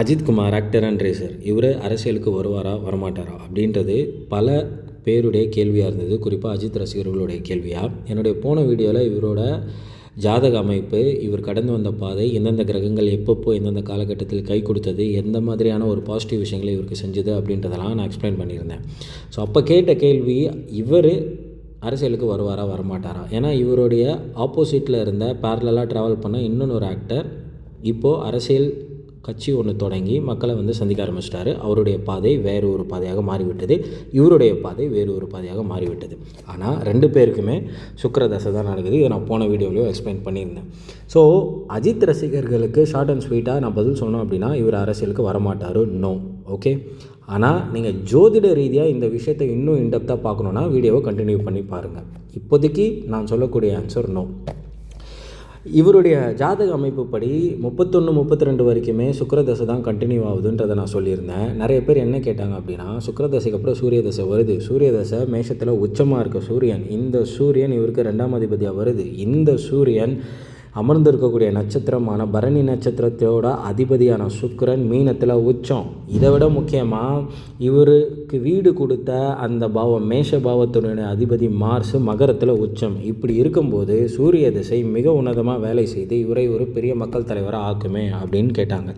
Ajith Kumar actor and racer இவர் அரசியலுக்கு வருவாரா வரமாட்டாரா? அப்படின்றது பல பேருடைய கேள்வியாக இருந்தது. குறிப்பாக அஜித் ரசிகர்களுடைய கேள்வியாக என்னுடைய போன வீடியோவில் இவரோட ஜாதக அமைப்பு இவர் கடந்து வந்த பாதை எந்தெந்த கிரகங்கள் எப்பப்போ எந்தெந்த காலகட்டத்தில் கை கொடுத்தது எந்த மாதிரியான ஒரு பாசிட்டிவ் விஷயங்களை இவருக்கு செஞ்சது அப்படின்றதெல்லாம் நான் எக்ஸ்பிளைன் பண்ணியிருந்தேன். ஸோ அப்போ கேட்ட கேள்வி இவர் அரசியலுக்கு வருவாரா வரமாட்டாரா? ஏன்னா இவருடைய ஆப்போசிட்டில் இருந்த பேரலாக ட்ராவல் பண்ண இன்னொன்று ஒரு ஆக்டர் இப்போது அரசியல் கட்சி ஒன்று தொடங்கி மக்களை வந்து சந்திக்க ஆரம்பிச்சிட்டாரு. அவருடைய பாதை வேறு ஒரு பாதையாக மாறிவிட்டது. இவருடைய பாதை வேறு ஒரு பாதையாக மாறிவிட்டது. ஆனால் ரெண்டு பேருக்குமே சுக்கரதசை தான் நடக்குது. இதை நான் போன வீடியோலையும் எக்ஸ்பிளைன் பண்ணியிருந்தேன். ஸோ அஜித் ரசிகர்களுக்கு ஷார்ட் அண்ட் ஸ்வீட்டாக நான் பதில் சொன்னோம் அப்படின்னா இவர் அரசியலுக்கு வரமாட்டார். நோ ஓகே ஆனால் நீங்கள் ஜோதிட ரீதியாக இந்த விஷயத்தை இன்னும் இன்டெப்த்தாக பார்க்கணுன்னா வீடியோவை கண்டினியூ பண்ணி பாருங்கள் இப்போதைக்கு நான் சொல்லக்கூடிய ஆன்சர் நோ இவருடைய ஜாதக அமைப்புப்படி முப்பத்தொன்று முப்பத்தி ரெண்டு வரைக்குமே சுக்கரதசை தான் கண்டினியூ ஆகுதுன்றதை நான் சொல்லியிருந்தேன். நிறைய பேர் என்ன கேட்டாங்க அப்படின்னா சுக்கரதசைக்கு அப்புறம் சூரிய தசை வருது. சூரிய தசை மேஷத்தில் உச்சமாக இருக்க சூரியன். இந்த சூரியன் இவருக்கு ரெண்டாம் அதிபதியாக வருது. இந்த சூரியன் அமர்ந்திருக்கக்கூடிய நட்சத்திரமான பரணி நட்சத்திரத்தோட அதிபதியான சுக்கரன் மீனத்தில் உச்சம். இதை விட முக்கியமாக இவருக்கு வீடு கொடுத்த அந்த பாவம் மேஷ பாவத்தினுடைய அதிபதி மார்ஸ் மகரத்தில் உச்சம். இப்படி இருக்கும்போது சூரிய திசை மிக உன்னதமாக வேலை செய்து இவரை ஒரு பெரிய மக்கள் தலைவராக ஆக்குமே அப்படின்னு கேட்டாங்க.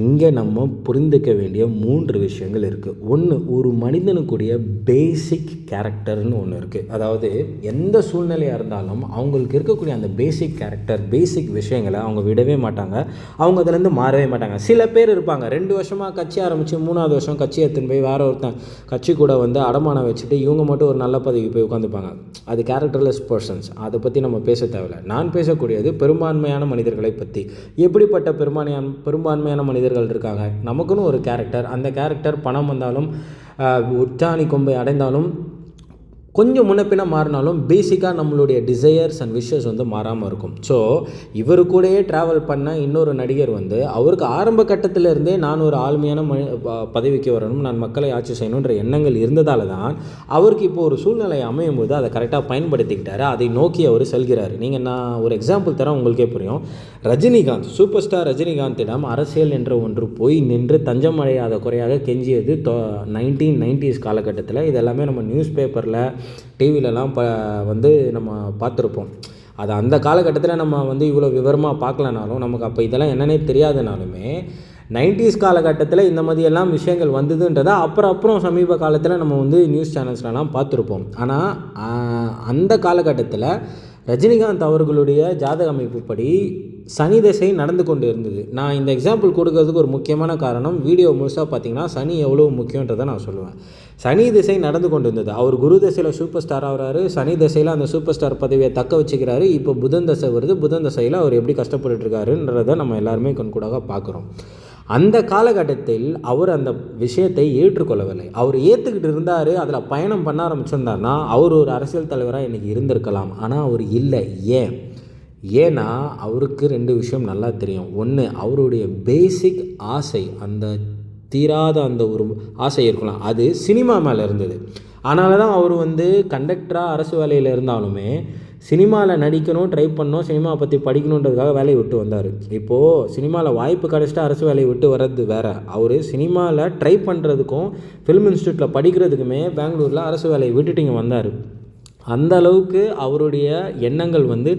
இங்கே நம்ம புரிந்துக்க வேண்டிய மூன்று விஷயங்கள் இருக்குது ஒன்று ஒரு மனிதனுக்குரிய பேசிக் கேரக்டர்னு ஒன்று இருக்குது அதாவது எந்த சூழ்நிலையாக இருந்தாலும் அவங்களுக்கு இருக்கக்கூடிய அந்த பேசிக் கேரக்டர் பேசிக் விஷயங்களை அவங்க விடவே மாட்டாங்க. அவங்க அதுலேருந்து மாறவே மாட்டாங்க. சில பேர் இருப்பாங்க. ரெண்டு வருஷமாக கட்சி ஆரம்பித்து மூணாவது வருஷம் கட்சி எடுத்துன்னு போய் வேறு ஒருத்தன் கட்சி கூட வந்து அடமானம் வச்சுட்டு இவங்க மட்டும் ஒரு நல்ல பதவிக்கு போய் உட்காந்துப்பாங்க. அது கேரக்டர்லெஸ் பர்சன்ஸ் அதை பற்றி நம்ம பேச தேவையில்ல. நான் பேசக்கூடியது பெரும்பான்மையான மனிதர்களை பற்றி எப்படிப்பட்ட பெரும்பான்மையான பெரும்பான்மையான மனிதர்கள் இருக்காங்க. நமக்குன்னு ஒரு கேரக்டர் அந்த கேரக்டர் பணம் வந்தாலும் உச்சாணி கொம்பை அடைந்தாலும் கொஞ்சம் முன்னப்பின மாறினாலும் பேசிக்காக நம்மளுடைய டிசையர்ஸ் அண்ட் விஷஸ் வந்து மாறாமல் இருக்கும். ஸோ இவர் கூடயே ட்ராவல் பண்ண இன்னொரு நடிகர் வந்து அவருக்கு ஆரம்ப கட்டத்திலிருந்தே நான் ஒரு ஆளுமையான மனி பதவிக்கு வரணும் நான் மக்களை ஆட்சி செய்யணுன்ற எண்ணங்கள் இருந்ததால தான் அவருக்கு இப்போ ஒரு சூழ்நிலை அமையும் போது அதை கரெக்டாக பயன்படுத்திக்கிட்டாரு. அதை நோக்கி அவர் செல்கிறார். நீங்கள் நான் ஒரு எக்ஸாம்பிள் தரேன் உங்களுக்கே புரியும். ரஜினிகாந்த் சூப்பர் ஸ்டார் ரஜினிகாந்திடம் அரசியல் என்ற ஒன்று போய் நின்று தஞ்சம் அடையாத குறையாக கெஞ்சியது நைன்டீன் நைன்டிஸ் காலகட்டத்தில். இதெல்லாமே நம்ம நியூஸ் பேப்பரில் டிவிலலாம் ப வந்து நம்ம பார்த்துருப்போம். அது அந்த காலகட்டத்தில் நம்ம வந்து இவ்வளோ விவரமாக பார்க்கலனாலும் நமக்கு அப்போ இதெல்லாம் என்னன்னே தெரியாதனாலுமே நைன்டிஸ் காலகட்டத்தில் இந்த மாதிரியெல்லாம் விஷயங்கள் வந்ததுன்றதை அப்புறம் அப்புறம் சமீப காலத்தில் நம்ம வந்து நியூஸ் சேனல்ஸ்லலாம் பார்த்துருப்போம். ஆனால் அந்த காலகட்டத்தில் ரஜினிகாந்த் அவர்களுடைய ஜாதக அமைப்புப்படி சனி திசை நடந்து கொண்டு இருந்தது. நான் இந்த எக்ஸாம்பிள் கொடுக்கறதுக்கு ஒரு முக்கியமான காரணம் வீடியோ முழுசாக பார்த்தீங்கன்னா சனி எவ்வளோ முக்கியன்றதை நான் சொல்லுவேன். சனி திசை நடந்து கொண்டு இருந்தது அவர் குரு திசையில் சூப்பர் ஸ்டார் ஆகிறாரு. சனி திசையில் அந்த சூப்பர் ஸ்டார் பதவியை தக்க வச்சுக்கிறாரு. இப்போ புதன் தசை வருது. புதன் தசையில் அவர் எப்படி கஷ்டப்பட்டுட்டு நம்ம எல்லாருமே கண்கூடாக பார்க்குறோம். அந்த காலகட்டத்தில் அவர் அந்த விஷயத்தை ஏற்றுக்கொள்ளவில்லை. அவர் ஏற்றுக்கிட்டு இருந்தார். அதில் பயணம் பண்ண ஆரம்பிச்சிருந்தாருன்னா அவர் ஒரு அரசியல் தலைவராக இன்றைக்கி இருந்திருக்கலாம். ஆனால் அவர் இல்லை. ஏன்? ஏன்னா அவருக்கு ரெண்டு விஷயம் நல்லா தெரியும். ஒன்று அவருடைய பேசிக் ஆசை அந்த தீராத அந்த ஒரு ஆசை இருக்கலாம். அது சினிமா மேலே இருந்தது. அதனால தான் அவர் வந்து கண்டக்டராக அரசு வேலையில் இருந்தாலுமே சினிமாவில் நடிக்கணும் ட்ரை பண்ணணும் சினிமா பற்றி படிக்கணுன்றதுக்காக வேலையை விட்டு வந்தார். இப்போது சினிமாவில் வாய்ப்பு கிடச்சிட்டு அரசு வேலையை விட்டு வர்றது வேறு. அவர் சினிமாவில் ட்ரை பண்ணுறதுக்கும் ஃபிலிம் இன்ஸ்டியூட்டில் படிக்கிறதுக்குமே பெங்களூரில் அரசு வேலையை விட்டுட்டு இங்கே வந்தார். அந்த அளவுக்கு அவருடைய எண்ணங்கள் வந்து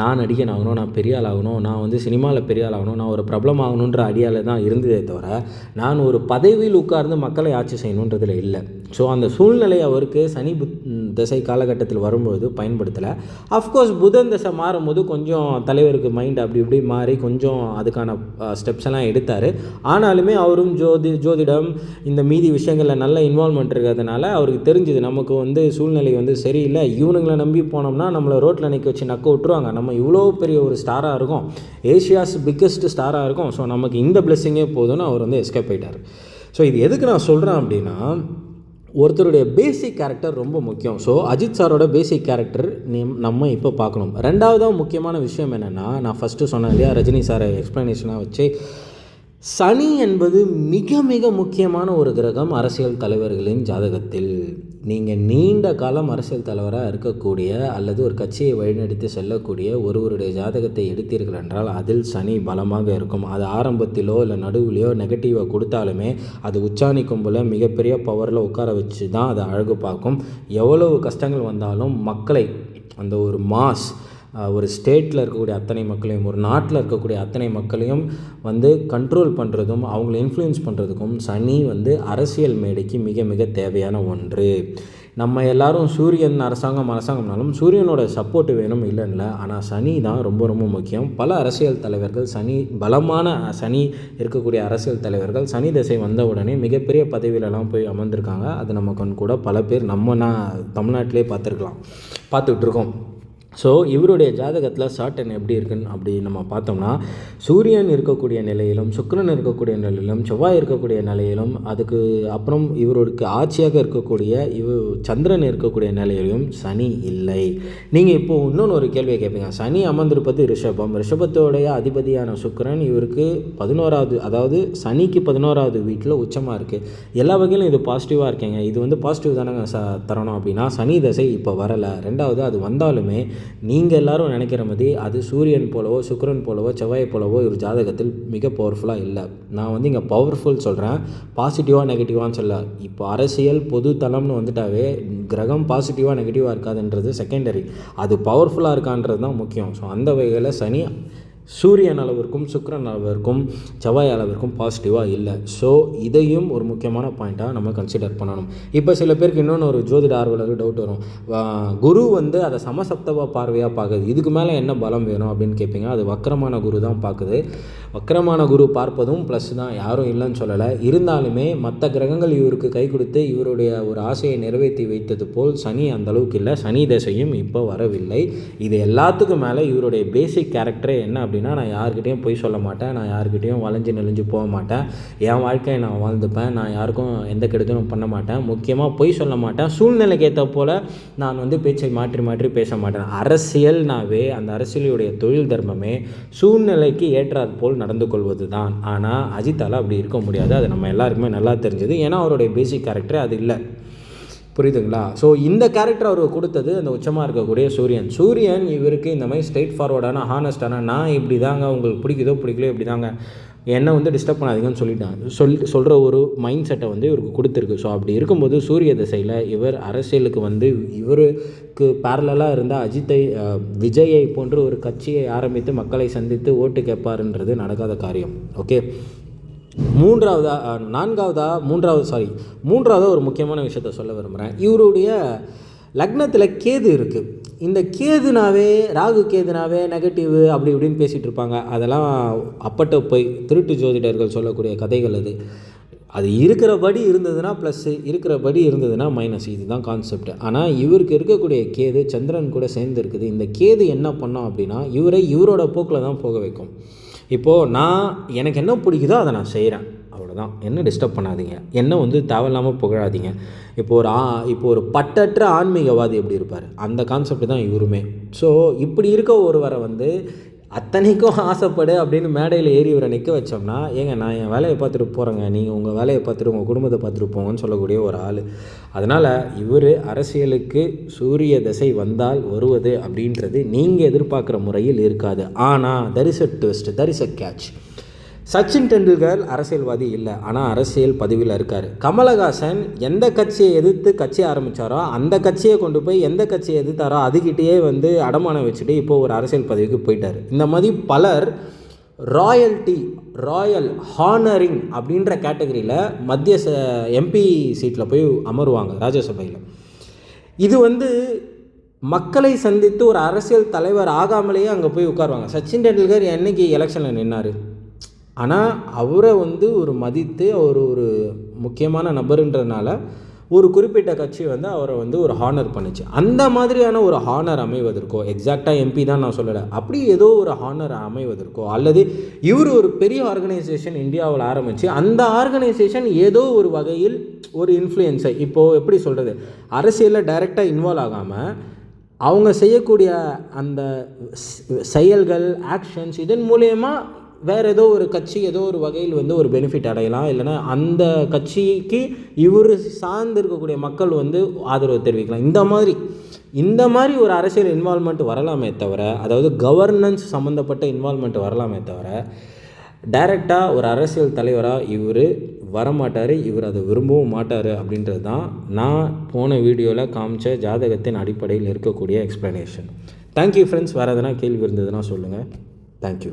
நான் நடிகன் ஆகணும் நான் பெரிய ஆள் ஆகணும் நான் வந்து சினிமாவில் பெரிய ஆள் ஆகணும் நான் ஒரு பிரபலம் ஆகணுன்ற அடியால் தான் இருந்ததே தவிர நான் ஒரு பதவியில் உட்கார்ந்து மக்களை ஆட்சி செய்யணுன்றதில் இல்லை. ஸோ அந்த சூழ்நிலை அவருக்கு சனி புத் திசை காலகட்டத்தில் வரும்போது பயன்படுத்தலை. அஃப்கோர்ஸ் புதன் திசை மாறும்போது கொஞ்சம் தலைவருக்கு மைண்ட் அப்படி இப்படி மாறி கொஞ்சம் அதுக்கான ஸ்டெப்ஸ் எல்லாம் எடுத்தார். ஆனாலுமே அவரும் ஜோதி ஜோதிடம் இந்த மீதி விஷயங்களில் நல்ல இன்வால்மெண்ட் இருக்கிறதுனால அவருக்கு தெரிஞ்சுது நமக்கு வந்து சூழ்நிலை வந்து சரியில்லை இவனுங்களை நம்பி போனோம்னா நம்மளை ரோட்டில் நிற்க வச்சு நக்க விட்டுருவாங்க. நம்ம இவ்வளோ பெரிய ஒரு ஸ்டாராக இருக்கும். ஏஷியாஸ் பிக்கஸ்ட் ஸ்டாராக இருக்கும். ஸோ நமக்கு இந்த பிளெஸ்ஸிங்கே போதும்னு அவர் வந்து எஸ்கேப் ஆகிட்டார் ஸோ இது எதுக்கு நான் சொல்கிறேன் அப்படின்னா ஒருத்தருடைய பேசிக் கேரக்டர் ரொம்ப முக்கியம். ஸோ அஜித் சாரோட பேசிக் கேரக்டர் நம்ம இப்போ பார்க்கணும். ரெண்டாவதாக முக்கியமான விஷயம் என்னென்னா நான் ஃபஸ்ட்டு சொன்னேன் இல்லையா ரஜினி சாரை எக்ஸ்ப்ளனேஷனாக வச்சு சனி என்பது மிக மிக முக்கியமான ஒரு கிரகம் அரசியல் தலைவர்களின் ஜாதகத்தில். நீங்கள் நீண்ட காலம் அரசியல் தலைவராக இருக்கக்கூடிய அல்லது ஒரு கட்சியை வழிநடத்தி செல்லக்கூடிய ஒருவருடைய ஜாதகத்தை எடுத்தீர்கள் என்றால் அதில் சனி பலமாக இருக்கும். அது ஆரம்பத்திலோ இல்லை நடுவிலையோ நெகட்டிவாக கொடுத்தாலுமே அது உச்சாணி போல மிகப்பெரிய பவரில் உட்கார வச்சு தான் அதை அழகு பார்க்கும். எவ்வளவு கஷ்டங்கள் வந்தாலும் மக்களை அந்த ஒரு மாஸ் ஒரு ஸ்டேட்டில் இருக்கக்கூடிய அத்தனை மக்களையும் ஒரு நாட்டில் இருக்கக்கூடிய அத்தனை மக்களையும் வந்து கண்ட்ரோல் பண்ணுறதும் அவங்கள இன்ஃப்ளூயன்ஸ் பண்ணுறதுக்கும் சனி வந்து அரசியல் மேடைக்கு மிக மிக தேவையான ஒன்று. நம்ம எல்லாரும் சூரியன் அரசாங்கம் அரசாங்கம்னாலும் சூரியனோட சப்போர்ட் வேணும் இல்லைன்னு ஆனால் சனி தான் ரொம்ப ரொம்ப முக்கியம். பல அரசியல் தலைவர்கள் சனி பலமான சனி இருக்கக்கூடிய அரசியல் தலைவர்கள் சனி திசை வந்த உடனே மிகப்பெரிய பதவியிலலாம் போய் அமர்ந்திருக்காங்க. அது நம்ம கண் கூட பல பேர் நம்ம நான் தமிழ்நாட்டிலே பார்த்துருக்கலாம். பார்த்துக்கிட்டு இருக்கோம். ஸோ இவருடைய ஜாதகத்தில் சாட்டன் எப்படி இருக்குன்னு அப்படி நம்ம பார்த்தோம்னா சூரியன் இருக்கக்கூடிய நிலையிலும் சுக்கரன் இருக்கக்கூடிய நிலையிலும் செவ்வாய் இருக்கக்கூடிய நிலையிலும் அதுக்கு அப்புறம் இவருக்கு ஆட்சியாக இருக்கக்கூடிய இவ சந்திரன் இருக்கக்கூடிய நிலையிலும் சனி இல்லை. நீங்கள் இப்போது இன்னொன்று ஒரு கேள்வியை கேட்பீங்க சனி அமர்ந்திருப்பது ரிஷபம். ரிஷபத்தோடைய அதிபதியான சுக்கரன் இவருக்கு பதினோராவது அதாவது சனிக்கு பதினோராவது வீட்டில் உச்சமாக இருக்குது எல்லா வகையிலும் இது பாசிட்டிவாக இருக்கேங்க. இது வந்து பாசிட்டிவ் தானேங்க ச தரணும் அப்படின்னா சனி தசை இப்போ வரலை. ரெண்டாவது அது வந்தாலுமே நீங்கள் எல்லாரும் நினைக்கிற மாதிரி அது சூரியன் போலவோ சுக்கிரன் போலவோ செவ்வாய் போலவோ ஒரு ஜாதகத்தில் மிக பவர்ஃபுல்லாக இல்லை. நான் வந்து இங்கே பவர்ஃபுல் சொல்கிறேன் பாசிட்டிவாக நெகட்டிவான்னு சொல்ல. இப்போ அரசியல் பொது தளம்னு வந்துட்டாவே கிரகம் பாசிட்டிவாக நெகட்டிவாக இருக்காதுன்றது செகண்டரி அது பவர்ஃபுல்லாக இருக்கான்றது தான் முக்கியம். ஸோ அந்த வகையில் சனி சூரியன் அளவிற்கும் சுக்கரன் அளவிற்கும் செவ்வாய் அளவிற்கும் பாசிட்டிவாக இல்லை. ஸோ இதையும் ஒரு முக்கியமான பாயிண்ட்டாக நம்ம கன்சிடர் பண்ணணும். இப்போ சில பேருக்கு இன்னொன்று ஒரு ஜோதிட ஆர்வலருக்கு டவுட் வரும். குரு வந்து அதை சமசப்தவ பார்வையாக பார்க்குது. இதுக்கு மேலே என்ன பலம் வேணும் அப்படின்னு கேட்பீங்க அது வக்கரமான குரு தான் பார்க்குது. வக்கரமான குரு பார்ப்பதும் ப்ளஸ் தான். யாரும் இல்லைன்னு சொல்லலை. இருந்தாலுமே மற்ற கிரகங்கள் இவருக்கு கை கொடுத்து இவருடைய ஒரு ஆசையை நிறைவேற்றி வைத்தது போல் சனி அந்த அளவுக்கு இல்லை. சனி தசையும் இப்போ வரவில்லை. இது எல்லாத்துக்கும் மேலே இவருடைய பேசிக் கேரக்டரே என்ன அப்படின்னு நான் யாருக்கிட்டேயும் பொய் சொல்ல மாட்டேன். நான் யாருக்கிட்டேயும் வளைஞ்சு நெளிஞ்சு போக மாட்டேன். என் வாழ்க்கையை நான் வாழ்ந்துப்பேன். நான் யாருக்கும் எந்த கெடுதலும் பண்ண மாட்டேன். முக்கியமாக பொய் சொல்ல மாட்டேன். சூழ்நிலைக்கு ஏற்ற போல் நான் வந்து பேச்சை மாற்றி மாற்றி பேச மாட்டேன். அரசியல்னாவே அந்த அரசியலுடைய தொழில் தர்மமே சூழ்நிலைக்கு ஏற்றாற் போல் நடந்து கொள்வது தான் ஆனால் அஜித்தால் அப்படி இருக்க முடியாது. அது நம்ம எல்லாருக்குமே நல்லா தெரிஞ்சது. ஏன்னா அவருடைய பேசிக் கேரக்டரே அது இல்லை. புரியுதுங்களா? ஸோ இந்த கேரக்டர் அவர் கொடுத்தது அந்த உச்சமாக இருக்கக்கூடிய சூரியன். சூரியன் இவருக்கு இந்த மாதிரி ஸ்ட்ரெயிட் ஃபார்வர்டான ஹானஸ்டான நான் இப்படி தாங்க உங்களுக்கு பிடிக்குதோ பிடிக்கலையோ இப்படி தாங்க என்னை வந்து டிஸ்டர்ப் பண்ணாதீங்கன்னு சொல்லிட்டாங்க. சொல் சொல்கிற ஒரு மைண்ட் செட்டை வந்து இவருக்கு கொடுத்துருக்கு. ஸோ அப்படி இருக்கும்போது சூரிய திசையில் இவர் அரசியலுக்கு வந்து இவருக்கு பேரலாக இருந்த அஜித்தை விஜயை போன்ற ஒரு கட்சியை ஆரம்பித்து மக்களை சந்தித்து ஓட்டு கேட்பாருன்றது நடக்காத காரியம். ஓகே மூன்றாவதா நான்காவதா மூன்றாவது சாரி மூன்றாவதாக ஒரு முக்கியமான விஷயத்த சொல்ல விரும்புகிறேன் இவருடைய லக்னத்தில் கேது இருக்குது இந்த கேதுனாவே ராகு கேதுனாவே நெகட்டிவ் அப்படி இப்படின்னு பேசிகிட்டு இருப்பாங்க. அதெல்லாம் அப்பட்ட போய் திருட்டு ஜோதிடர்கள் சொல்லக்கூடிய கதைகள் அது. அது இருக்கிறபடி இருந்ததுன்னா ப்ளஸ்ஸு இருக்கிறபடி இருந்ததுன்னா மைனஸ் இதுதான் கான்செப்ட் ஆனால் இவருக்கு இருக்கக்கூடிய கேது சந்திரன் கூட சேர்ந்து இருக்குது. இந்த கேது என்ன பண்ணோம் அப்படின்னா இவரை இவரோட போக்கில் தான் போக வைக்கும். இப்போது நான் எனக்கு என்ன பிடிக்குதோ அதை நான் செய்கிறேன் அவ்வளோதான் என்ன டிஸ்டர்ப் பண்ணாதீங்க. என்ன வந்து தேவையில்லாமல் புகழாதீங்க. இப்போ ஒரு ஆ இப்போ ஒரு பட்டற்ற ஆன்மீகவாதி எப்படி இருப்பார்? அந்த கான்செப்ட் தான் இவருமே. ஸோ இப்படி இருக்க ஒருவரை வந்து அத்தனைக்கும் ஆசைப்படு அப்படின்னு மேடையில் ஏறி இவரை நிற்க வச்சோம்னா ஏங்க நான் என் வேலையை பார்த்துட்டு போகிறேங்க நீங்கள் உங்கள் வேலையை பார்த்துட்டு உங்கள் குடும்பத்தை பார்த்துட்டு போங்கன்னு சொல்லக்கூடிய ஒரு ஆள். அதனால் இவர் அரசியலுக்கு சூரிய திசை வந்தால் வருவது அப்படின்றது நீங்கள் எதிர்பார்க்குற முறையில் இருக்காது. ஆனால் தரிச ட்விஸ்ட் தரிச கேட்ச் சச்சின் டெண்டுல்கர் அரசியல்வாதி இல்லை ஆனால் அரசியல் பதவியில் இருக்கார். கமலஹாசன் எந்த கட்சியை எதிர்த்து கட்சி ஆரம்பித்தாரோ அந்த கட்சியை கொண்டு போய் எந்த கட்சியை எதிர்த்தாரோ அதுக்கிட்டேயே வந்து அடமானம் வச்சுட்டு இப்போ ஒரு அரசியல் பதவிக்கு போயிட்டார். இந்த மாதிரி பலர் ராயல்டி ராயல் ஹானரிங் அப்படின்ற கேட்டகரியில் மத்திய ச எம்பி சீட்டில் போய் அமருவாங்க ராஜ்யசபையில். இது வந்து மக்களை சந்தித்து ஒரு அரசியல் தலைவர் ஆகாமலேயே அங்கே போய் உட்காருவாங்க. சச்சின் டெண்டுல்கர் என்னைக்கு எலெக்ஷனில் நின்னார்? ஆனால் அவரை வந்து ஒரு மதித்து அவர் ஒரு முக்கியமான நபருன்றதுனால ஒரு குறிப்பிட்ட கட்சி வந்து அவரை வந்து ஒரு ஹானர் பண்ணுச்சு. அந்த மாதிரியான ஒரு ஹானர் அமைவதற்கோ எக்ஸாக்டாக எம்பி தான் நான் சொல்லலை. அப்படி ஏதோ ஒரு ஹானர் அமைவதற்கோ அல்லது இவர் ஒரு பெரிய ஆர்கனைசேஷன் இந்தியாவில் ஆரம்பித்து அந்த ஆர்கனைசேஷன் ஏதோ ஒரு வகையில் ஒரு இன்ஃப்ளூயன்ஸை இப்போது எப்படி சொல்கிறது அரசியலில் டைரெக்டாக இன்வால்வ் ஆகாமல் அவங்க செய்யக்கூடிய அந்த செயல்கள் ஆக்ஷன்ஸ் இதன் மூலயமா வேறு ஏதோ ஒரு கட்சி ஏதோ ஒரு வகையில் வந்து ஒரு பெனிஃபிட் அடையலாம். இல்லைன்னா அந்த கட்சிக்கு இவர் சார்ந்து இருக்கக்கூடிய மக்கள் வந்து ஆதரவு தெரிவிக்கலாம். இந்த மாதிரி இந்த மாதிரி ஒரு அரசியல் இன்வால்மெண்ட் வரலாமே தவிர அதாவது கவர்னன்ஸ் சம்மந்தப்பட்ட இன்வால்மெண்ட் வரலாமே தவிர டைரெக்டாக ஒரு அரசியல் தலைவராக இவர் வரமாட்டார் இவர் அதை விரும்பவும் மாட்டார் அப்படின்றது தான் நான் போன வீடியோவில் காமிச்ச ஜாதகத்தின் அடிப்படையில் இருக்கக்கூடிய எக்ஸ்ப்ளனேஷன் தேங்க்யூ ஃப்ரெண்ட்ஸ் வேறு எதனா கேள்வி இருந்ததுன்னா சொல்லுங்கள் தேங்க்யூ